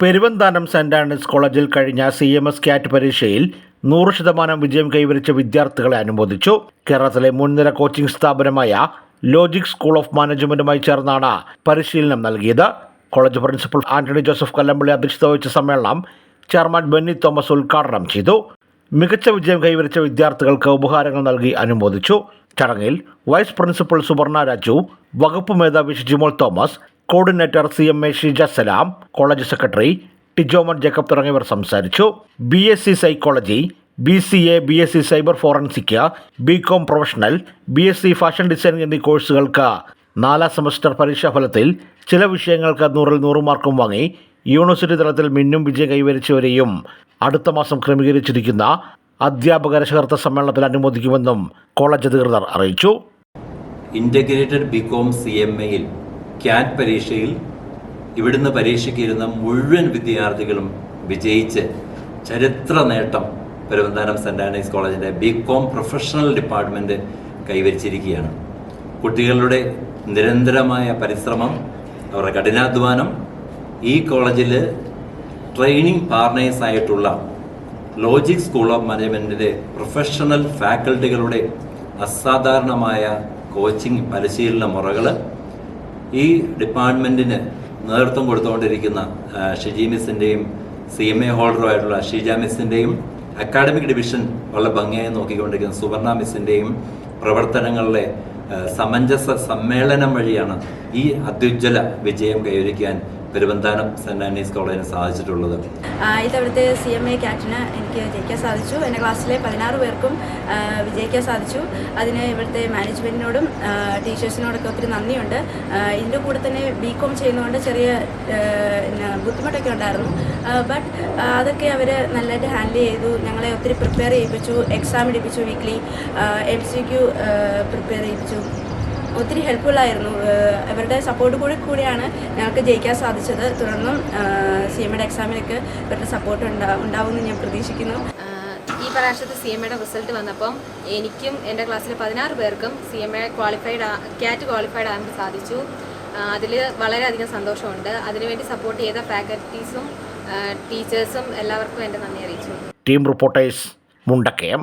Peruvanthanam saint Andrews കോളേജിൽ കഴിഞ്ഞ C M S cat പരീക്ഷയിൽ നൂറ് ശതമാനം വിജയം കൈവരിച്ച വിദ്യാർത്ഥികളെ അനുമോദിച്ചു. കേരളത്തിലെ മുൻനിര കോച്ചിംഗ് സ്ഥാപനമായ ലോജിക് സ്കൂൾ ഓഫ് മാനേജ്മെന്റുമായി ചേർന്നാണ് പരിശീലനം നൽകിയത്. കോളേജ് പ്രിൻസിപ്പൽ ആന്റണി ജോസഫ് കല്ലമ്പള്ളി അധ്യക്ഷത വഹിച്ച സമ്മേളനം ചെയർമാൻ ബെന്നി തോമസ് ഉദ്ഘാടനം ചെയ്തു. മികച്ച വിജയം കൈവരിച്ച വിദ്യാർത്ഥികൾക്ക് ഉപഹാരങ്ങൾ നൽകി അനുമോദിച്ചു. ചടങ്ങിൽ വൈസ് പ്രിൻസിപ്പൽ സുവർണ രാജു വകുപ്പ് മേധാവി Shijimol Thomas coordinator C M A Shija Salam college secretary Tijomon Jacob തുടങ്ങിയവർ സംസാരിച്ചു. B S C psychology B C A B S C cyber forensic B com professional B S C fashion designing എന്നീ കോഴ്സുകൾക്ക് നാലാം semester പരീക്ഷാഫലത്തിൽ ചില വിഷയങ്ങൾക്ക് നൂറിൽ നൂറ് മാർക്കും വാങ്ങി യൂണിവേഴ്സിറ്റി തലത്തിൽ മിന്നും വിജയം കൈവരിച്ചവരെയും അടുത്ത മാസം ക്രമീകരിച്ചിരിക്കുന്ന അധ്യാപക രക്ഷകർത്ത സമ്മേളനത്തിൽ അനുമോദിക്കുമെന്നും കോളേജ് അധികൃതർ അറിയിച്ചു. Integrated B Com C M എയിൽ ക്യാറ്റ് പരീക്ഷയിൽ ഇവിടുന്ന് പരീക്ഷയ്ക്കിരുന്ന മുഴുവൻ വിദ്യാർത്ഥികളും വിജയിച്ച് ചരിത്ര നേട്ടം പെരുവന്താനം സെന്റ് ആൻഡ്രീസ് കോളേജിന്റെ ബി കോം പ്രൊഫഷണൽ ഡിപ്പാർട്ട്മെന്റ് കൈവരിച്ചിരിക്കുകയാണ്. കുട്ടികളുടെ നിരന്തരമായ പരിശ്രമം അവരുടെ കഠിനാധ്വാനം ഈ കോളേജിൽ ട്രെയിനിങ് പാർട്ണേഴ്സ് ആയിട്ടുള്ള ലോജിക് സ്കൂൾ ഓഫ് മാനേജ്മെന്റിലെ പ്രൊഫഷണൽ ഫാക്കൽറ്റികളുടെ അസാധാരണമായ കോച്ചിങ് പരിശീലന മുറകൾ ഈ ഡിപ്പാർട്ട്മെന്റിന് നേതൃത്വം കൊടുത്തുകൊണ്ടിരിക്കുന്ന ആ, ഷിജി മിസ്സിന്റെയും സി എം എ ഹോൾഡറുമായിട്ടുള്ള ഷീജ മിസ്സിന്റെയും അക്കാഡമിക് ഡിവിഷൻ വളരെ ഭംഗിയായി നോക്കിക്കൊണ്ടിരിക്കുന്ന സുവർണ മിസ്സിന്റെയും പ്രവർത്തനങ്ങളിലെ സമഞ്ജസ സമ്മേളനം വഴിയാണ് ഈ അത്യുജ്വല വിജയം കൈവരിക്കാൻ പെരുവന്താനം സെന്റ് ആൻഡീസ് കോളേജിന് സാധിച്ചിട്ടുള്ളത്? ഇതവിടുത്തെ സി എം എ ക്യാറ്റിന് എനിക്ക് ജയിക്കാൻ സാധിച്ചു. എന്റെ ക്ലാസ്സിലെ പതിനാറ് പേർക്കും വിജയിക്കാൻ സാധിച്ചു. അതിന് ഇവിടുത്തെ മാനേജ്മെന്റിനോടും ടീച്ചേഴ്സിനോടൊക്കെ ഒത്തിരി നന്ദിയുണ്ട്. ഇതിന്റെ കൂടെ തന്നെ ബി കോം ചെയ്യുന്നതുകൊണ്ട് ചെറിയ ബുദ്ധിമുട്ടൊക്കെ ഉണ്ടായിരുന്നു. ബട്ട് അതൊക്കെ അവർ നല്ലതായിട്ട് ഹാൻഡിൽ ചെയ്തു. ഞങ്ങളെ ഒത്തിരി പ്രിപ്പയർ ചെയ്യിപ്പിച്ചു. Exam എടുപ്പിച്ചു weekly M C Q prepare ചെയ്യിപ്പിച്ചു. ഒത്തിരി ഹെൽപ്ഫുൾ ആയിരുന്നു. ഇവരുടെ സപ്പോർട്ട് കൂടി കൂടിയാണ് ഞങ്ങൾക്ക് ജയിക്കാൻ സാധിച്ചത്. തുടർന്നും സി എം എയുടെ എക്സാമിനൊക്കെ ഇവരുടെ സപ്പോർട്ട് ഉണ്ടാ ഉണ്ടാവുമെന്ന് ഞാൻ പ്രതീക്ഷിക്കുന്നു. ഈ പ്രാവശ്യത്തെ സി എം എയുടെ റിസൾട്ട് വന്നപ്പം എനിക്കും എന്റെ ക്ലാസ്സിലെ പതിനാറ് പേർക്കും C M A qualified CAT qualified ആകാൻ സാധിച്ചു. അതിൽ വളരെയധികം സന്തോഷമുണ്ട്. അതിനുവേണ്ടി സപ്പോർട്ട് ചെയ്ത ഫാക്കൽറ്റീസും ടീച്ചേഴ്സും എല്ലാവർക്കും എന്റെ നന്ദി അറിയിച്ചു. Team reporters Mundakayam.